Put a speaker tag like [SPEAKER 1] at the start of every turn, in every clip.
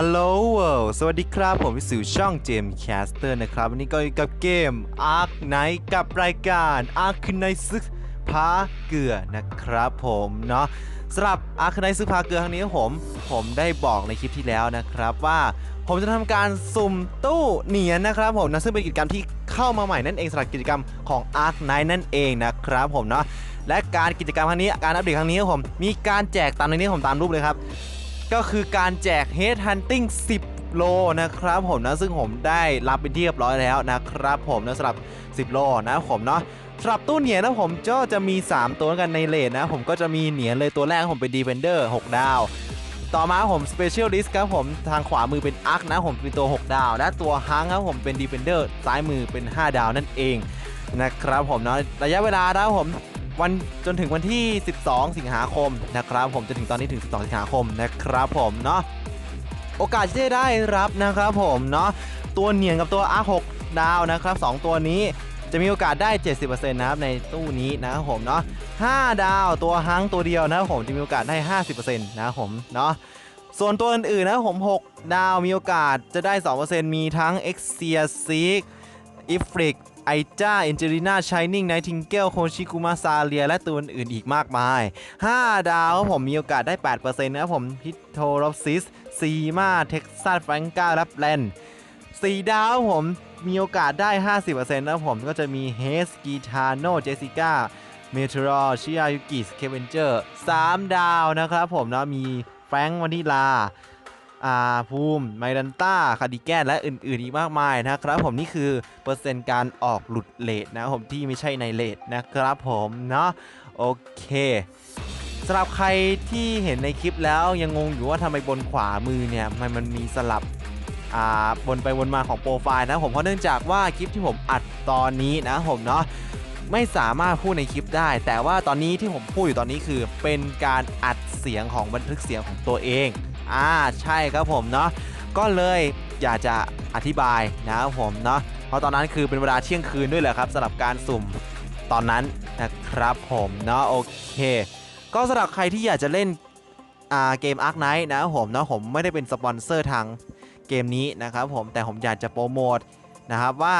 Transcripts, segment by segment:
[SPEAKER 1] ฮัลโหลเวิลด์สวัสดีครับ ผมวิสุช่องเจมแคสเตอร์นะครับ วันนี้ก็อยู่กับเกม Ark Knight กับรายการ Ark Knight ซึกพาเกลือนะครับผมเนาะสำหรับ Ark Knight ซึกพาเกลือครั้งนี้ผมผมได้บอกในคลิปที่แล้วนะครับว่าผมจะทำการสุ่มตู้เหนียนนะครับผมนะซึ่งเป็นกิจกรรมที่เข้ามาใหม่นั่นเองสำหรับกิจกรรมของ Ark Knight นั่นเองนะครับผมเนาะและการกิจกรรมครั้งนี้การอัปเดตครั้งนี้ผมมีการแจกตามในนี้ผมตามรูปเลยครับ ก็คือการแจก Head Hunting 10 โลนะครับผมนะซึ่งผมได้รับเป็นที่เรียบร้อยแล้วนะครับผมนะสำหรับ 10 โลนะผมเนาะสำหรับตู้เหนียนะผมก็จะมี 3 ตัวกันในเลนนะ ผมก็จะมีเหนียนเลยตัวแรกผมเป็น Defender 6 ดาว ต่อมาผม Specialist ครับผมทางขวามือเป็น Arc นะผมเป็นตัว 6 ดาว และตัว h a n ครับผมเป็น Defender ซ้ายมือเป็น 5 ดาวนั่นเองนะครับผมเนาะระยะเวลานะผม วันจนถึงวันที่ 12 สิงหาคมนะครับผมจนถึงตอนนี้ถึง 12 สิงหาคมนะครับผมเนาะโอกาสที่จะได้รับนะครับผมเนาะตัวเหนียนกับตัว R6 ดาวนะครับ 2 ตัวนี้จะมีโอกาสได้ 70%นะครับในตู้นี้นะครับผมเนาะ5ดาวตัวฮังตัวเดียวนะครับผมจะมีโอกาสได้ 50%นะครับผมเนาะส่วนตัวอื่นๆนะครับผม 6 ดาวมีโอกาสจะได้ 2%มีทั้ง e x i a s e e k อิฟริก ไอจ้าเอนเจลิน่าชายนิ่งไนทิงเกลโคชิกุมาซาเลีย และตัวอื่นอีกมากมาย 5 ดาวครับผมมีโอกาสได้ 8%นะครับผมพิโทรอปซิสซีมาเท็กซัสแฟรงกาและแลน4ดาวครับผมมีโอกาสได้ 50%นะครับผมก็จะมีเฮสกีทาโนเจสิก้าเมโทรอชิอายุกิสเคเวนเจอร์3ดาวนะครับผมนะมีแฟรงค์วานิลา อาภูมิไมดันต้าคาดิแกนและอื่นๆอีกมากมายนะครับผมนี่คือเปอร์เซ็นต์การออกหลุดเลทนะผมที่ไม่ใช่ในเลทนะครับผมเนาะโอเคสำหรับใครที่เห็นในคลิปแล้วยังงงอยู่ว่าทำไมบนขวามือเนี่ยมันมันมีสลับอ่าบนไปวนมาของโปรไฟล์นะผมเพราะเนื่องจากว่าคลิปที่ผมอัดตอนนี้นะผมเนาะไม่สามารถพูดในคลิปได้ แต่ว่าตอนนี้ที่ผมพูดอยู่ตอนนี้คือเป็นการอัดเสียงของบันทึกเสียงของตัวเอง อ่าใช่ครับผมเนาะก็เลยอยากจะอธิบายนะครับผมเนาะเพราะตอนนั้นคือเป็นเวลาเที่ยงคืนด้วยแหละครับสำหรับการสุ่มตอนนั้นนะครับผมเนาะโอเค ก็สำหรับใครที่อยากจะเล่นอ่าเกม Ark Knight นะครับผมเนาะผมไม่ได้เป็นสปอนเซอร์ทางเกมนี้นะครับผมแต่ผมอยากจะโปรโมทนะครับว่า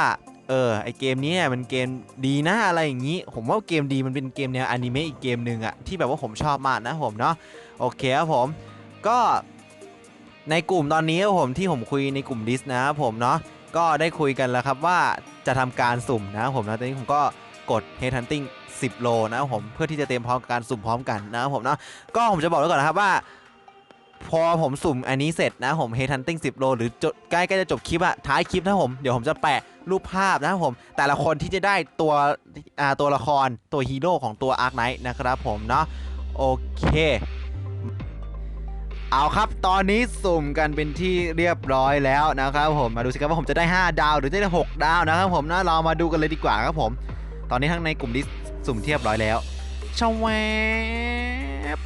[SPEAKER 1] เออไอเกมนี้เนี่ยมันเกมดีนะอะไรอย่างนี้ ผมว่าเกมดีมันเป็นเกมแนวอนิเมะอีกเกมหนึ่งอะที่แบบว่าผมชอบมากนะผมเนาะโอเคครับผมก็ ในกลุ่มตอนนี้ครับผมที่ผมคุยในกลุ่มดิสนะครับผมเนาะก็ได้คุยกันแล้วครับว่าจะทำการสุ่มนะครับผมนะตอนนี้ผมก็กด Head Hunting 10 โลนะครับผมเพื่อที่จะเตรียมพร้อมกับการสุ่มพร้อมกันนะครับผมเนาะก็ผมจะบอกไว้ก่อนนะครับว่า พอผมสุ่มอันนี้เสร็จนะผม Head Hunting 10 โล หรือจดใกล้จะจบคลิปอะท้ายคลิปนะผมเดี๋ยวผมจะแปะรูปภาพนะครับผม แต่ละคนที่จะได้ตัวตัวละครตัวฮีโร่ของตัว Ark Knight นะครับผมเนาะโอเค เอาครับตอนนี้สุ่มกันเป็นที่เรียบร้อยแล้วนะครับผมมาดูสิครับว่าผมจะได้ 5 ดาวหรือจะได้ 6 ดาวนะครับผมนะเรามาดูกันเลยดีกว่าครับผม ตอนนี้ทั้งในกลุ่มดิสสุ่มเทียบร้อยแล้วชาแวบ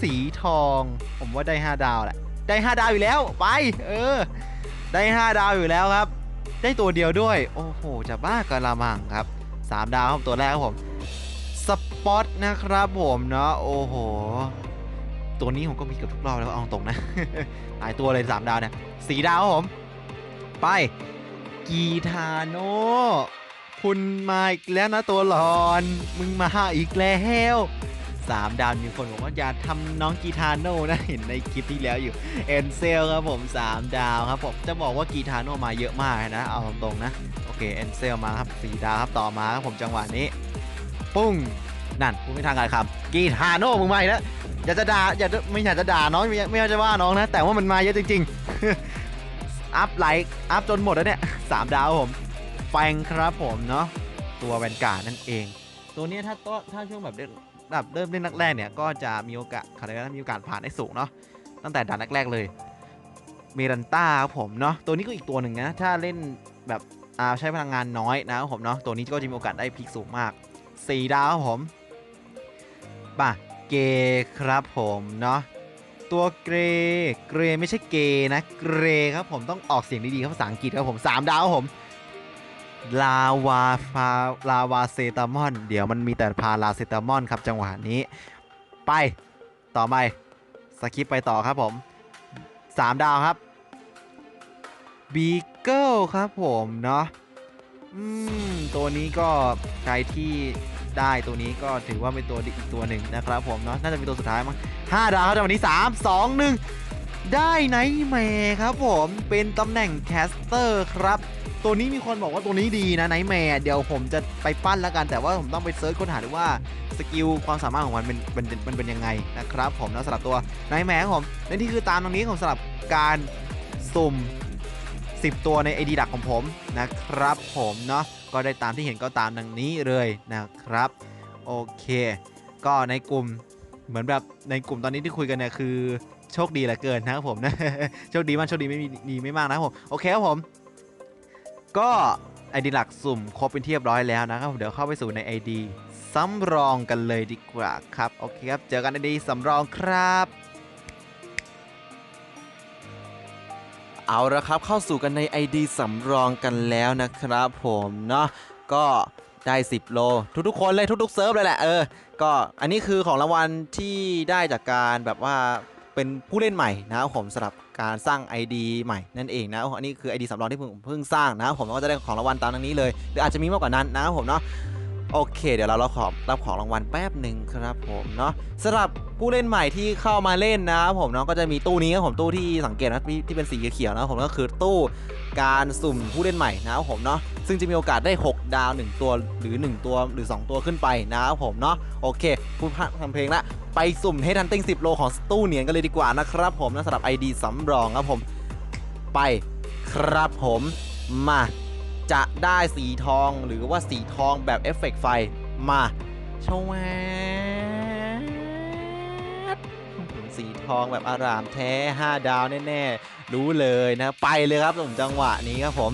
[SPEAKER 1] สีทอง ผมว่าได้ 5 ดาวแหละได้ 5 ดาวอยู่แล้วไป เออ ได้ 5 ดาวอยู่แล้วครับ ได้ตัวเดียวด้วย โอ้โห จะบ้ากระมังครับ 3 ดาวครับตัวแรกครับผมสปอตนะครับผมเนาะโอ้โห ตัวนี้ผมก็มีเกับทุกรอบแล้วเอาตรงนะ หลายตัวเลย3ดาวเนี่ยสีดาวครับผม ไป กีทาโนคุณมาอีกแล้วนะตัวหลอน มึงมาอีกแล้วสามดาวมีคนบอกว่าอย่าทำน้องกีทาโน่นะเห็นในคลิปที่แล้วอยู่เอ็นเซลครับผม3ดาวครับผมจะบอกว่ากีทาโน่มาเยอะมากนะ เอาตรงๆนะ โอเคเอ็นเซลมาครับสี่ดาวครับต่อมาครับผมจังหวะนี้ ปุ้ง นั่นพูดไม่ทางการคำกีทาโน่มึงมาอีกแล้ว อยากจะด่าอยากจะไม่อยากจะด่าน้องไม่ไม่อยากจะว่าน้องนะ แต่ว่ามันมาเยอะจริงๆ อัพไลค์อัพจนหมดแล้วเนี่ยสามดาวผมแฟงครับผมเนาะตัวแวนการ์ดนั่นเอง ตัวนี้ถ้าต้นถ้าช่วงแบบเล่นแบบเริ่มเล่นแรกๆเนี่ยก็จะมีโอกาสเขาเรียกว่ามีโอกาสผ่านได้สูงเนาะตั้งแต่ด่านแรกๆเลยเมรันต้าครับผมเนาะตัวนี้ก็อีกตัวหนึ่งนะถ้าเล่นแบบอ่าใช้พลังงานน้อยนะครับผมเนาะตัวนี้ก็จะมีโอกาสได้พลิกสูงมากสี่ดาวครับผมป่ะ เกย์ครับผมเนาะตัวเกรเกรไม่ใช่เกนะเกรครับผมต้องออกเสียงดีๆครับภาษาอังกฤษครับผมสามดาวครับผมลาวาฟาลาวาเซตามอน เดี๋ยวมันมีแต่พาราเซตามอนครับจังหวะนี้ ไปต่อไปสคิปไปต่อครับผม 3 ดาวครับบีเกิลครับผมเนาะอืมตัวนี้ก็ใครที่ ได้ตัวนี้ก็ถือว่าเป็นตัวอีกตัวหนึ่งนะครับผมเนาะน่าจะเป็นตัวสุดท้ายมั้งห้าดาวครับจังหวะนี้สามสองหนึ่งได้ไนท์แมร์ครับผมเป็นตำแหน่งแคสเตอร์ครับตัวนี้มีคนบอกว่าตัวนี้ดีนะไนท์แมร์เดี๋ยวผมจะไปปั้นแล้วกันแต่ว่าผมต้องไปเซิร์ชค้นหาดูว่าสกิลความสามารถของมันเป็นเป็นเป็นมันเป็นยังไงนะครับผมนะสำหรับตัวไนท์แมร์ผมและนี่คือตามตรงนี้ของสำหรับการสุ่ม 10 ตัวใน ID ดักของผมนะครับผมเนาะก็ได้ตามที่เห็นก็ตามดังนี้เลยนะครับโอเค ก็ในกลุ่มเหมือนแบบในกลุ่มตอนนี้ที่คุยกันเนี่ยคือโชคดีเหลือเกินนะครับผมนะโชคดีมากโชคดีไม่มีดีไม่มากนะครับผมโอเคครับผม ก็ไอดีหลักสุ่มครบเป็นที่เรียบร้อยแล้วนะครับผมเดี๋ยวเข้าไปสู่ใน ID สำรองกันเลยดีกว่าครับ โอเคครับ เจอกันใน ID สำรองครับ เอาละครับเข้าสู่กันใน ID สำรองกันแล้วนะครับผมเนาะก็ได้ 10 โล ทุกๆคนเลยทุกๆเซิร์ฟเลยแหละเออก็อันนี้คือของรางวัลที่ได้จากการแบบว่าเป็นผู้เล่นใหม่นะครับผมสำหรับการสร้าง ID ใหม่นั่นเองนะอันนี้คือ ID สำรองที่เพิ่งเพิ่งสร้างนะครับผมก็จะได้ของรางวัลตามนี้เลยหรืออาจจะมีมากกว่านั้นนะครับผมเนาะ โอเค เดี๋ยวเราเราขอรับของรางวัลแป๊บหนึ่งครับผมเนาะสำหรับผู้เล่นใหม่ที่เข้ามาเล่นนะครับผมเนาะก็จะมีตู้นี้ครับผมตู้ที่สังเกตนะที่ที่เป็นสีเขียวนะครับผมก็คือตู้การสุ่มผู้เล่นใหม่นะครับผมเนาะซึ่งจะมีโอกาสได้ 6 ดาว 1 ตัวหรือ 1 ตัวหรือ 2 ตัวขึ้นไปนะครับผมเนาะโอเคพูดพลาดทำเพลงละไปสุ่มให้ทันติ้ง10 โลของตู้เหนียนกันเลยดีกว่านะครับผมนะสำหรับ ID สำรองครับผมไปครับผมมา จะได้สีทองหรือว่าสีทองแบบเอฟเฟกต์ไฟมาชวสีทองแบบอารามแท้ 5 ดาวแน่ๆ รู้เลยนะ ไปเลยครับผมจังหวะนี้ครับผม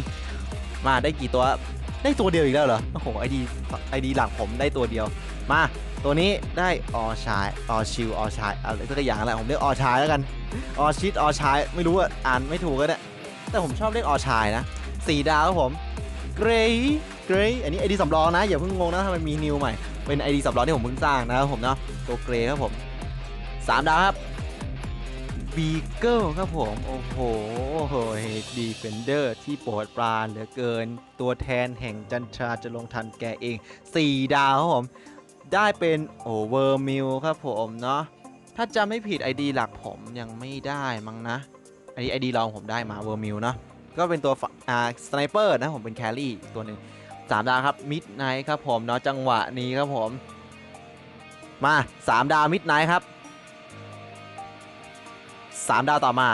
[SPEAKER 1] มาได้กี่ตัว ได้ตัวเดียวอีกแล้วเหรอ โอ้โหไอดีไอดีหลักผมได้ตัวเดียว มาตัวนี้ได้ออชายออชิวออชายอะไรสักอย่างแหละผมเรียกออชายแล้วกัน ออชิดออชายไม่รู้ว่าอ่านไม่ถูกก็ได้แต่ผมชอบเรียกออชายนะ สี่ดาวครับผมเกรย์เกรย์อันนี้ไอดีสำรองนะ อย่าเพิ่งงงนะทำไมมีนิวใหม่ เป็นไอดีสำรองที่ผมเพิ่งสร้างนะครับผมเนาะตัวเกรย์ครับผมสามดาวครับบีเกิลครับผม โอ้โหดีเฟนเดอร์ที่โปรดปรานเหลือเกิน ตัวแทนแห่งจันทราจะลงทันแกเองสี่ดาวครับผม ได้เป็นโอเวอร์มิลครับผมเนาะถ้าจำไม่ผิด ID หลักผมยังไม่ได้มั้งนะ อันนี้ ID รองผมได้มาเวอร์มิลเนาะ ก็เป็นตัวอ่าสไนเปอร์นะผมเป็นแครี่ตัวหนึ่งสามดาวครับมิดไนท์ครับผมเนาะจังหวะนี้ครับผมมาสามดาวมิดไนท์ครับสามดาวต่อมา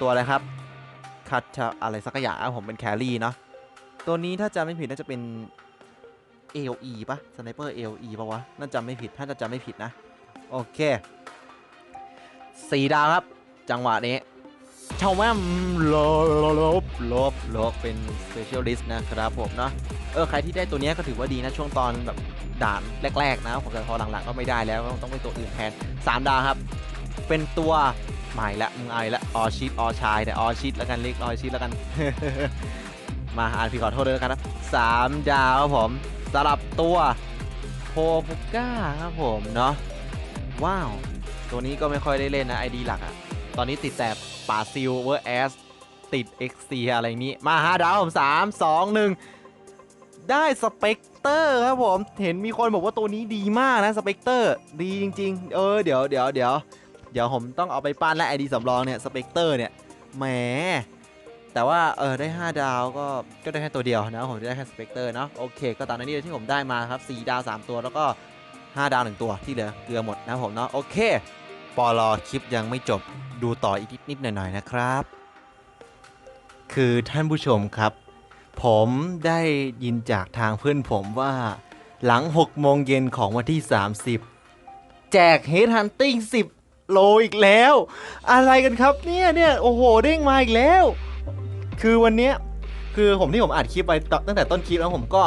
[SPEAKER 1] ตัวอะไรครับคัตอะไรสักอย่างครับผมเป็นแครี่เนาะตัวนี้ถ้าจำไม่ผิดน่าจะเป็น AOE ปะสไนเปอร์ AOE ปะวะน่าจำไม่ผิดถ้าจะจำไม่ผิดนะ โอเคสี่ดาวครับ จังหวะนี้ ชาวแม่มลบลบลบลบเป็น Specialist นะครับผมเนาะเออใครที่ได้ตัวนี้ก็ถือว่าดีนะช่วงตอนแบบด่านแรกๆนะผมแต่พอหลังๆก็ไม่ได้แล้วต้องเป็นตัวอื่นแทน3ดาวครับ เป็นตัวใหม่ละมึงไอละออชิตออชายแต่ออชิตแล้วกันเรียกออชิตแล้วกัน มาอ่านพี่ขอโทษด้วยนะครับสามดาวครับผมสำหรับตัวโพพุก้าครับผมเนาะว้าว ตัวนี้ก็ไม่ค่อยได้เล่นนะ ID หลักอะตอนนี้ติดแต่ ป่าซิลเวอร์แอสติด XC อะไรนี้ มาห้าดาวผมสามสองหนึ่งได้สเปกเตอร์ครับผม เห็นมีคนบอกว่าตัวนี้ดีมากนะสเปกเตอร์ดีจริง ๆ เออเดี๋ยวเดี๋ยวเดี๋ยวเดี๋ยวผมต้องเอาไปปั้นและ ID สำรองเนี่ยสเปกเตอร์เนี่ยแหมแต่ว่าเออได้ 5 ดาวก็ก็ได้แค่ตัวเดียวนะผมได้แค่สเปกเตอร์เนาะโอเค ก็ตามนั้ที่ผมได้มาครับ 4 ดาว 3 ตัวแล้วก็ 5 ดาว 1 ตัวที่เหลือเกลือหมดนะผมเนาะโอเคปอลอคลิปยังไม่จบ ดูต่ออีกนิดนิดหน่อยๆนะครับ คือท่านผู้ชมครับ ผมได้ยินจากทางเพื่อนผมว่า หลัง 6 โมงเย็นของวันที่ 30 แจกเฮดฮันติ้ง10 โลอีกแล้ว อะไรกันครับเนี่ยเนี่ยโอ้โห เด้งมาอีกแล้ว คือวันเนี้ยคือผมที่ผมอัดคลิปไปตตั้งแต่ต้นคลิปแล้วผมก็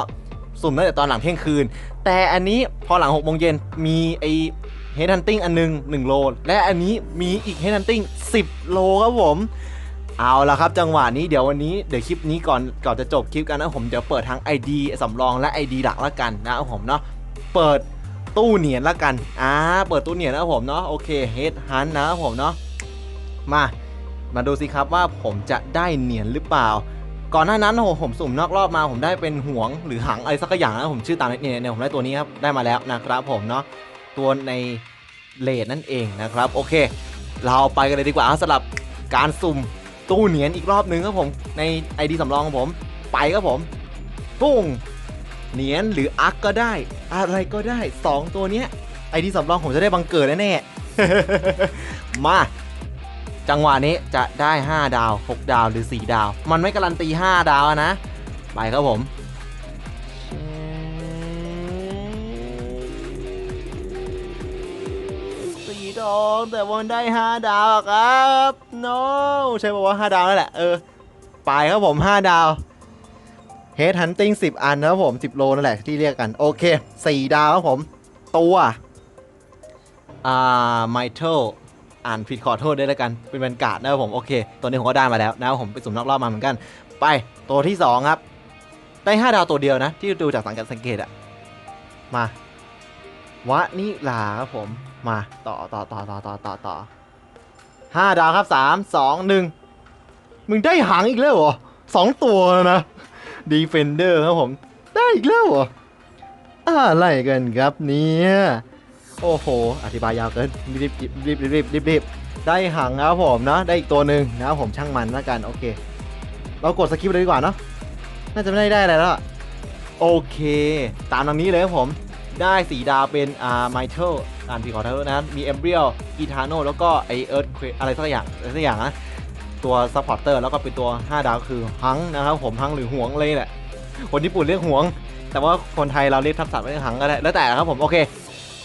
[SPEAKER 1] สุ่มตั้งแต่ตอนหลังเที่ยงคืน แต่อันนี้พอหลัง6โมงเย็นมีไอ เฮดฮันติ้งอันหนึง 1 โล และอันนี้มีอีกเฮดฮันติ้ง10 โลครับผม เอาละครับจังหวะนี้เดี๋ยววันนี้เดี๋ยวคลิปนี้ก่อนก่อนจะจบคลิปกันนะผมเดี๋ยวเปิดทั้ง ID สำรองและ ID หลักละกันนะครับผมเนาะเปิดตู้เหนียนละกันอ่าเปิดตู้เหนียนนะครับผมเนาะโอเคเฮดฮันนะครับผมเนาะมามาดูสิครับว่าผมจะได้เหรียญหรือเปล่า ก่อนหน้านั้นโอ้ผมสุ่มนอกรอบมาผมได้เป็นห่วงหรือหังอะไรสักอย่างนะผมชื่อตามเนี่ยเนี่ยผมได้ตัวนี้ครับได้มาแล้วนะครับผมเนาะ ตัวในเลดนั่นเองนะครับ โอเค เราไปกันเลยดีกว่าสำหรับการสุ่มตู้เหรียญอีกรอบหนึ่งครับผมใน ID สำรองของผมไปครับผมปุ้งเหรียญหรืออักก็ได้ อะไรก็ได้ 2 ตัวเนี้ย ID สำรองผมจะได้บังเกิดแน่ๆมาจังหวะนี้จะได้ 5 ดาว 6 ดาวหรือ 4 ดาว มันไม่การันตี 5 ดาวนะ ไปครับผม สอง แต่วันได้5ดาวครับ no ใช่ป่าวว่า5ดาวนั่นแหละเออไปครับผม5ดาว Head Hunting 10อันนะครับผม10โลนั่นแหละที่เรียกกัน โอเค4ดาวครับผม ตัวอ่าไมเคิลอ่านผิดขอโทษด้วยแล้วกัน เป็นบรรยากาศนะครับผม โอเค ตัวนี้ผมก็ได้มาแล้วนะครับผมไปสุ่มนอกรอบมาเหมือนกัน ไปตัวที่ 2 ครับ ได้ 5 ดาวตัวเดียวนะ ที่ดูจากสังเกัดสังเกตอะมาวะนิลาครับผม มาต่อต่อต่อต่อต่อต่อต่อห้าดาวครับสามสองหนึ่งมึงได้หางอีกแล้วเหรอสองตัวนะดีเฟนเดอร์ครับผม ได้อีกแล้วเหรออะไรกันครับเนี่ยโอ้โห อธิบายยาวเกินรีบรีบรีบรีบรีบรีบได้หางครับผมนะได้อีกตัวหนึ่งนะครับผมช่างมันแล้วกันโอเค เรากดสกิปเลยดีกว่าเนาะน่าจะไม่ได้ได้อะไรแล้วโอเค ตามตรงนี้เลยครับผม ได้สีดาวเป็นอ่าไมเคิลอ่านผิดขอโทษนะ มีเอมเบรียลกีทาโนแล้วก็ไอเอิร์ธอะไรสักอย่างอะไรสักอย่างนะตัวซัพพอร์เตอร์แล้วก็เป็นตัว 5 ดาวคือฮังนะครับผมฮังหรือห่วงเลยแหละคนญี่ปุ่นเรียกห่วง แต่ว่าคนไทยเราเรียกทับศัพท์ว่าฮังก็ได้แล้วแต่นะครับผมโอเค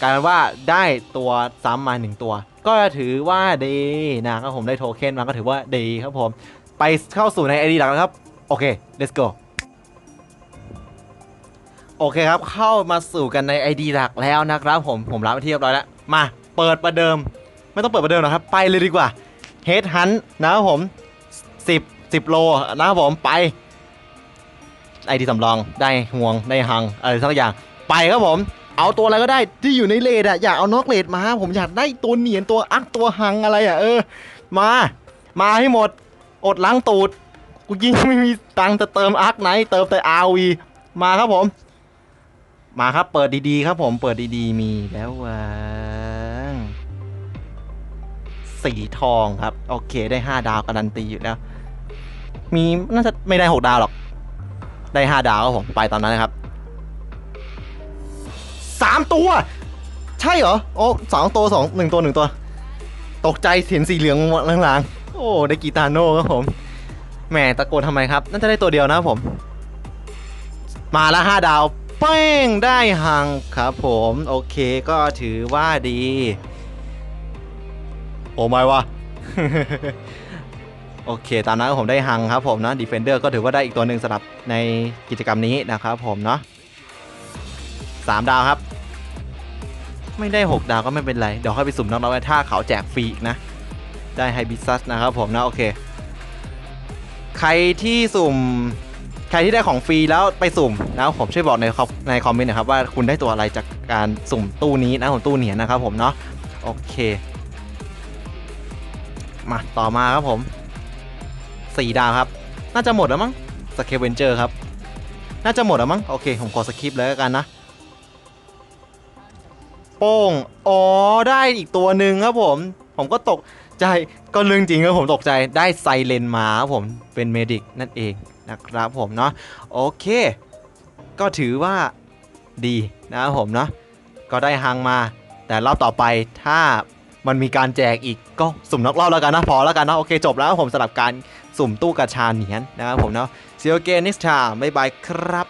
[SPEAKER 1] กลายเป็นว่าได้ตัวซ้ำมาหนึ่งตัว ก็ถือว่าดีนะครับผมได้โทเค็นมาก็ถือว่าดีครับผม ไปเข้าสู่ใน ID หลักนะครับ โอเค let's go โอเคครับ เข้ามาสู่กันใน ID หลักแล้วนะครับผมผมรับไปที่เรียบร้อยแล้ว มาเปิดประเดิม ไม่ต้องเปิดประเดิมหรอกครับ ไปเลยดีกว่า Head Hunt นะครับผม 10 10 โลนะครับผมไป ID สำรองได้ห่วงได้หังอะไรสักอย่างไปครับผม เอาตัวอะไรก็ได้ที่อยู่ในเลดอะอยากเอานอกเลดมาผมอยากได้ตัวเหนียนตัวอักตัวหังอะไรอะเออ มา มาให้หมด อดล้างตูดกูยิ่งไม่มีตังจะเติมอาร์คไหนเติมแต่ RV มาครับผม มาครับ เปิดดีๆครับผมเปิดดีๆ มีแล้ววางสีทองครับ โอเคได้5ดาวการันตีอยู่แล้ว มีน่าจะไม่ได้6ดาวหรอก ได้5ดาวครับผมไปตอนนั้นนะครับ3ตัว ใช่เหรอ โอ้สองตัวสองหนึ่งตัวหนึ่งตัว ตกใจเห็นสีเหลืองหลางๆ โอ้ ได้กีตาโน่ครับผมแหมตะโกนทำไมครับ น่าจะได้ตัวเดียวนะครับผม มาละห้าดาว เป้งได้หังครับผมโอเคก็ถือว่าดี โอ้ไม่วะโอเค ตามนั้นผมได้หังครับผมนะ Defender ก็ถือว่าได้อีกตัวหนึ่งสำหรับในกิจกรรมนี้นะครับผมเนาะสามดาวครับ ไม่ได้ 6 ดาวก็ไม่เป็นไร เดี๋ยวค่อยไปสุ่มน้องๆไว้ถ้าเขาแจกฟรีอีกนะ ได้ไฮบิซัสนะครับผมนะ โอเค ใครที่สุ่ม ใครที่ได้ของฟรีแล้วไปสุ่มนะผมช่วยบอกในคอมในคอมเมนต์หนะครับว่าคุณได้ตัวอะไรจากการสุ่มตู้นี้นะผมตู้เหนียนะครับผมเนาะโอเค มาต่อมาครับผมสี่ดาวครับ น่าจะหมดแล้วมั้งสเคเวนเจอร์ครับ น่าจะหมดแล้วมั้งโอเค ผมขอสคริปเลยกันนะโป้งอ๋อได้อีกตัวหนึ่งครับผม ผมก็ตกใจก็เรื่องจริงครับผมตกใจได้ไซเลนมาครับผมเป็นเมดิกนั่นเอง นะครับผมเนาะโอเค ก็ถือว่าดีนะครับผมเนาะก็ได้ฮังมา แต่รอบต่อไปถ้ามันมีการแจกอีกก็สุ่มนอกรอบแล้วกันนะพอแล้วกันนะโอเคจบแล้วผมสำหรับการสุ่มตู้กระชาเหนียนนะครับผมเนาะ See you again next time บ๊ายบายครับ